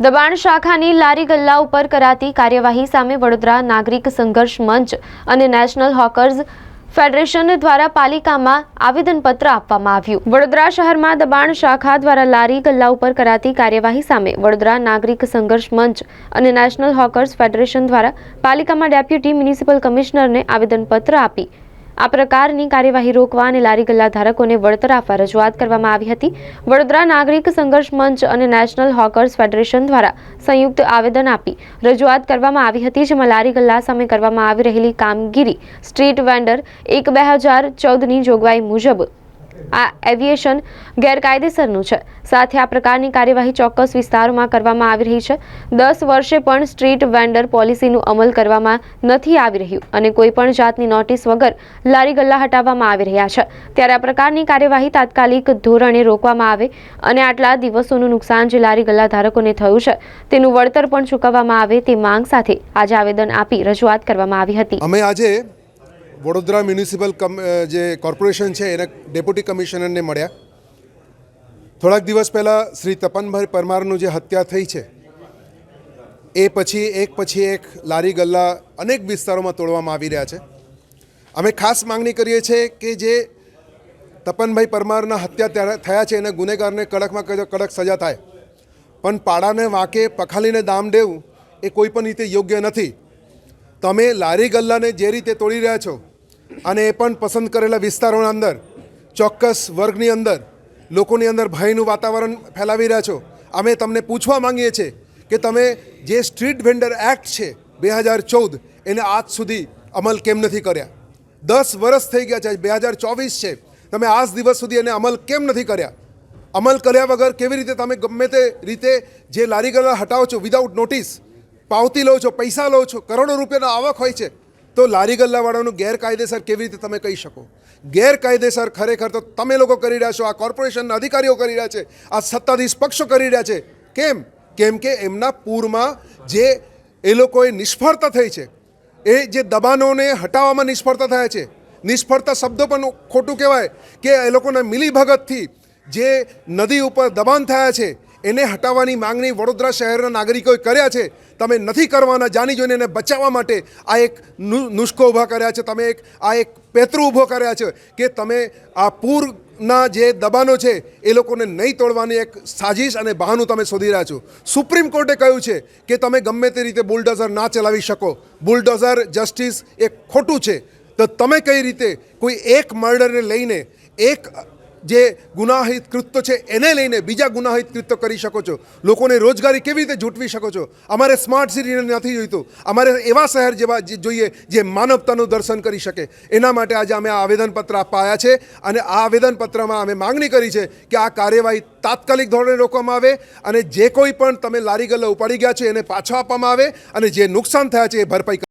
દબાણ શાખાની લારી ગલ્લા ઉપર કરાતી કાર્યવાહી સામે વડોદરા નાગરિક સંઘર્ષ મંચ અને નેશનલ હોકર્સ ફેડરેશન દ્વારા પાલિકામાં આવેદનપત્ર આપવામાં આવ્યું. વડોદરા શહેરમાં દબાણ શાખા દ્વારા લારી ગલ્લા ઉપર કરાતી કાર્યવાહી સામે વડોદરા નાગરિક સંઘર્ષ મંચ અને નેશનલ હોકર્સ ફેડરેશન દ્વારા પાલિકામાં ડેપ્યુટી મ્યુનિસિપલ કમિશનરને આવેદનપત્ર આપી આ પ્રકારની કાર્યવાહી રોકવા અને લારી ગલ્લા ધારકોને વળતર આપવા રજૂઆત કરવામાં આવી હતી. વડોદરા નાગરિક સંઘર્ષ મંચ અને નેશનલ હોકર્સ ફેડરેશન દ્વારા સંયુક્ત આવેદન આપી રજૂઆત કરવામાં આવી હતી, જેમાં લારી ગલ્લા સામે કરવામાં આવી રહેલી કામગીરી સ્ટ્રીટ વેન્ડર એક બે હજાર ચૌદની જોગવાઈ મુજબ આ એવિએશન ગેરકાયદેસરનું છે. સાથે આ પ્રકારની કાર્યવાહી ચોક્કસ વિસ્તારોમાં કરવામાં આવી રહી છે. દસ વર્ષે પણ સ્ટ્રીટ વેન્ડર પોલિસીનું અમલ કરવામાં નથી આવી રહ્યું અને કોઈ પણ જાતની નોટિસ વગર લારી ગલ્લા હટાવવામાં આવી રહ્યા છે. ત્યારે આ પ્રકારની કાર્યવાહી તાત્કાલિક ધોરણે રોકવામાં આવે અને આટલા દિવસોનું નુકસાન જે લારી ગલ્લા ધારકોને થયું છે, તેનું વળતર પણ ચૂકવવામાં આવે તે માંગ સાથે આજે આવેદન આપી રજૂઆત કરવામાં આવી હતી. અમે આજે વડોદરા મ્યુનિસિપલ કમ જે કોર્પોરેશન છે, એના ડેપ્યુટી કમિશનરને મળ્યા. થોડાક દિવસ પહેલાં શ્રી તપનભાઈ પરમારનું જે હત્યા થઈ છે, એ પછી એક પછી એક લારી ગલ્લા અનેક વિસ્તારોમાં તોડવામાં આવી રહ્યા છે. અમે ખાસ માંગણી કરીએ છીએ કે જે તપનભાઈ પરમારના હત્યા થયા છે, એના ગુનેગારને કડકમાં કડક સજા થાય. પણ પાડાને વાંકે, પખાલીને દામ દેવું, એ કોઈ પણ રીતે યોગ્ય નથી. તમે લારી ગલ્લાને જે રીતે તોડી રહ્યા છો અને એ પણ પસંદ કરેલા વિસ્તારોના અંદર, ચોક્કસ વર્ગની અંદર, લોકોની અંદર ભયનું વાતાવરણ ફેલાવી રહ્યા છો, અમે તમને પૂછવા માંગીએ છીએ કે તમે જે સ્ટ્રીટ વેન્ડર એક્ટ છે બે હજાર ચૌદ, એને આજ સુધી અમલ કેમ નથી કર્યા? દસ વર્ષ થઈ ગયા છે, બે હજાર ચોવીસ છે, તમે આજ દિવસ સુધી એને અમલ કેમ નથી કર્યા? અમલ કર્યા વગર કેવી રીતે તમે ગમે તે રીતે જે લારી ગલ્લા હટાવો છો વિધાઉટ નોટિસ પાવતી લો છો, પૈસા લો છો, કરોડો રૂપિયાનો આવક હોય છે, તો લારી ગલ્લાવાળાનું ગેરકાયદેસર કેવી રીતે તમે કહી શકો? ગેરકાયદેસર ખરેખર તો તમે લોકો કરી રહ્યા છો, આ કોર્પોરેશનના અધિકારીઓ કરી રહ્યા છે, આ સત્તાધીશ પક્ષો કરી રહ્યા છે. કેમ? કેમ કે એમના પૂરમાં જે એ લોકોએ નિષ્ફળતા થઈ છે, એ જે દબાણોને હટાવવામાં નિષ્ફળતા થયા છે, નિષ્ફળતા શબ્દો પણ ખોટું કહેવાય કે એ લોકોના મિલીભગતથી જે નદી ઉપર દબાણ થયા છે એને હટાવવાની માંગણી વડોદરા શહેરના નાગરિકોએ કર્યા છે. તમે નથી કરવાના જાણી જોઈને એને બચાવવા માટે આ એક નુસ્ખો ઊભા કર્યા છે. તમે એક, આ એક પેતરું ઊભો કર્યા છે કે તમે આ પૂરના જે દબાણો છે એ લોકોને નહીં તોડવાની એક સાજિશ અને બહાનું તમે શોધી રહ્યા છો. સુપ્રીમ કોર્ટે કહ્યું છે કે તમે ગમે તે રીતે બુલડોઝર ના ચલાવી શકો. બુલડોઝર જસ્ટિસ એ ખોટું છે. તો તમે કઈ રીતે કોઈ એક મર્ડરને લઈને એક જે ગુનાહિત કૃત્ય છે, એને લઈને બીજા ગુનાહિત કૃત્ય કરી શકો છો. લોકોને રોજગારી કેવી રીતે જૂટવી શકો છો? અમારે સ્માર્ટ સિટી નથી જોઈતું. અમારે એવા શહેર જેવા જે જોઈએ, જે માનવતાનું દર્શન કરી શકે. એના માટે આજે અમે આ આવેદનપત્ર આપવા છે અને આ આવેદનપત્રમાં અમે માંગણી કરી છે કે આ કાર્યવાહી તાત્કાલિક ધોરણે રોકવામાં આવે અને જે કોઈ પણ તમે લારી ગલ્લા ઉપાડી ગયા છે, એને પાછો આપવામાં આવે અને જે નુકસાન થયા છે, એ ભરપાઈ